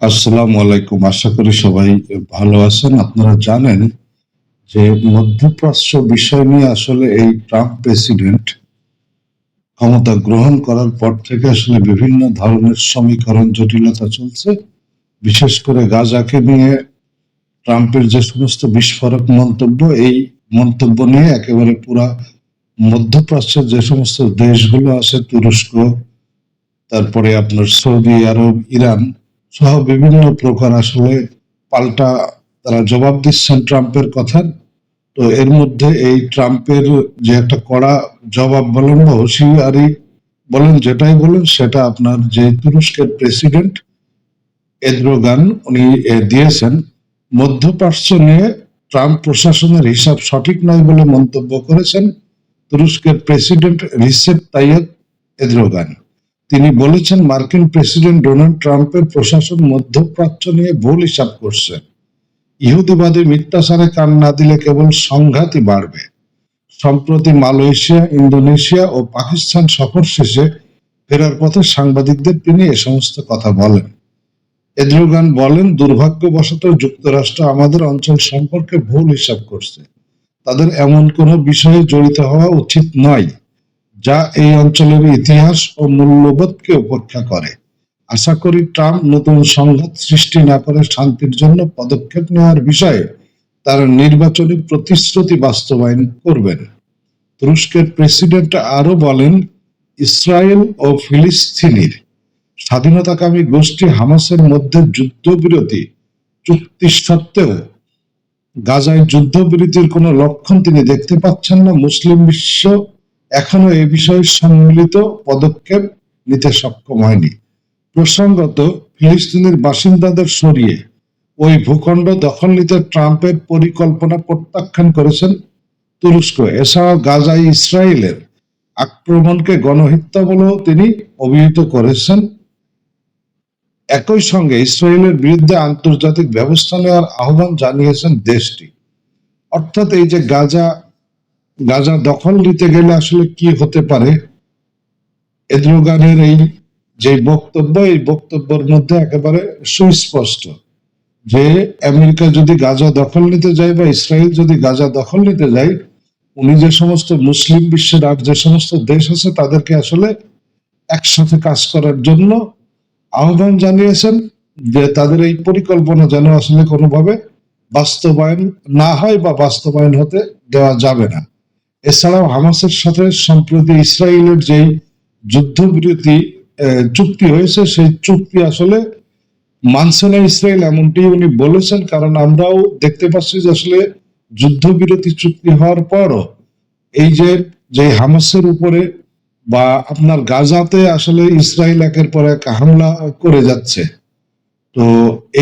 আসসালামু আলাইকুম। আশা করি সবাই ভালো আছেন। আপনারা জানেন যে মধ্যপ্রাচ্য বিষয় নিয়ে আসলে এই ট্রাম্প প্রেসিডেন্ট ক্ষমতা গ্রহণ করার পর থেকে আসলে বিভিন্ন ধরনের সমীকরণ জটিলতা চলছে। বিশেষ করে গাজাকে নিয়ে ট্রাম্পের যে সমস্ত বিস্ফোরক মন্তব্য, এই মন্তব্য নিয়ে একেবারে পুরা মধ্যপ্রাচ্যের যে সমস্ত দেশগুলো আছে, তুরস্ক, তারপরে আপনার সৌদি আরব, ইরান সহ বিভিন্ন প্রকার আসলে পাল্টা তারা জবাব দিচ্ছেন ট্রাম্পের কথার তো এর মধ্যে এই ট্রাম্পের যে একটা কড়া জবাব বলেন বা হুঁশিয়ারি বলেন, যেটাই বলেন, সেটা আপনার যে তুরস্কের প্রেসিডেন্ট এদ্রোগান উনি দিয়েছেন। মধ্যপ্রাচ্য নিয়ে ট্রাম্প প্রশাসনের হিসাব সঠিক নয় বলে মন্তব্য করেছেন তুরস্কের প্রেসিডেন্ট রিসেপ তাইয়েব এদ্রোগান তিনি বলেছেন মার্কিন প্রেসিডেন্ট ডোনাল্ড ট্রাম্পের প্রশাসন মধ্যপ্রাচ্য নিয়ে ভুল হিসাব করছে। ইহুদিবাদী মিথ্যাচারে কান না দিলে কেবল সংঘাতই বাড়বে। সম্প্রতি মালয়েশিয়া, ইন্দোনেশিয়া ও পাকিস্তান সফর শেষে ফেরার পথে সাংবাদিকদের তিনি এ সমস্ত কথা বলেন। এদ্রোগান বলেন, দুর্ভাগ্যবশত যুক্তরাষ্ট্র আমাদের অঞ্চল সম্পর্কে ভুল হিসাব করছে। তাদের এমন কোনো বিষয়ে জড়িত হওয়া উচিত নয়। যা এই অঞ্চলের ইতিহাস ও মূল্যবোধকে উপেক্ষা করে। আশা করি ট্রাম্প নতুন সংঘাত সৃষ্টি না করে শান্তির জন্য পদক্ষেপ নেওয়ার বিষয়ে তার নির্বাচনী প্রতিশ্রুতি বাস্তবায়ন করবেন। তুরস্কের প্রেসিডেন্ট আরও বলেন, ইসরায়েল ও ফিলিস্তিনির স্বাধীনতাকামী গোষ্ঠী হামাসের মধ্যে যুদ্ধবিরতি চুক্তি সত্ত্বেও গাজায় যুদ্ধবিরতির কোনো লক্ষণ তিনি দেখতে পাচ্ছেন না। মুসলিম বিশ্ব এখনও এ বিষয়ে সম্মিলিত পদক্ষেপ নিতে সক্ষম হয়নি। প্রসঙ্গত, ফিলিস্তিনের বাসিন্দাদের সরিয়ে ওই ভূখণ্ড দখল নিতে ট্রাম্পের পরিকল্পনা প্রত্যাখ্যান করেছেন তুরস্ক। এছাড়াও গাজায় ইসরায়েলের আক্রমণকে গণহত্যা বলেও তিনি অভিহিত করেছেন। একই সঙ্গে ইসরায়েলের বিরুদ্ধে আন্তর্জাতিক ব্যবস্থা নেওয়ার আহ্বান জানিয়েছেন দেশটি। অর্থাৎ এই যে গাজা গাজা দখল নিতে গেলে আসলে কি হতে পারে? এদ্রোগানের এই যে বক্তব্য, এই বক্তব্যের মধ্যে একেবারে সুস্পষ্ট যে আমেরিকা যদি গাজা দখল নিতে যায় বা ইসরায়েল যদি গাজা দখল নিতে যায়, উনি যে সমস্ত মুসলিম বিশ্বের আর যে সমস্ত দেশ আছে, তাদেরকে আসলে একসাথে কাজ করার জন্য আহ্বান জানিয়েছেন যে তাদের এই পরিকল্পনা যেন আসলে কোনোভাবে বাস্তবায়ন না হয় বা বাস্তবায়ন হতে দেওয়া যাবে না। এছাড়াও হামাসের সাথে সম্প্রতি ইসরায়েলের যেই যুদ্ধবিরতি চুক্তি হয়েছে, সেই চুক্তি আসলে মানছে না ইসরায়েল এমনটি উনি বলেছেন। কারণ আমরাও দেখতে পাচ্ছি যে আসলে যুদ্ধবিরতি চুক্তি হওয়ার পরও এই যে যে হামাসের উপরে বা আপনার গাজাতে আসলে ইসরায়েল একের পর এক হামলা করে যাচ্ছে। তো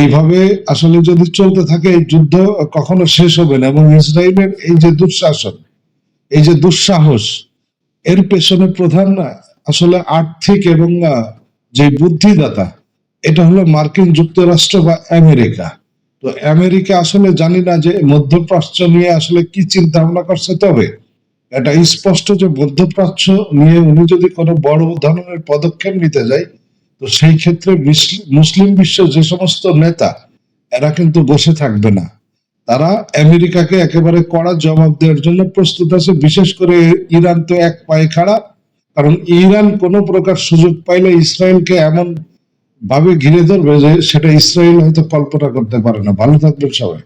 এইভাবে আসলে যদি চলতে থাকে, এই যুদ্ধ কখনো শেষ হবে না। এবং ইসরায়েলের এই যে দুঃশাসন এই যে দুঃসাহস, এর পেছনে প্রধান না আসলে আর্থিক এবং যে বুদ্ধিদাতা, এটা হলো মার্কিন যুক্তরাষ্ট্র বা আমেরিকা। তো আমেরিকা আসলে জানি না যে মধ্যপ্রাচ্য নিয়ে আসলে কি চিন্তা ভাবনা করছে, তবে এটা স্পষ্ট যে মধ্যপ্রাচ্য নিয়ে উনি যদি কোনো বড় ধরনের পদক্ষেপ নিতে যায়, তো সেই ক্ষেত্রে মিস- মুসলিম বিশ্ব যে সমস্ত নেতা, এরা কিন্তু বসে থাকবে না। তারা আমেরিকাকে একেবারে কড়া জবাব দেওয়ার জন্য প্রস্তুত আছে। বিশেষ করে ইরান তো এক পায়ে খাড়া। কারণ ইরান কোনো প্রকার সুযোগ পাইলে ইসরায়েলকে এমন ভাবে ঘিরে ধরবে যে সেটা ইসরায়েল হয়তো কল্পনা করতে পারে না। ভালো থাকবেন সবাই।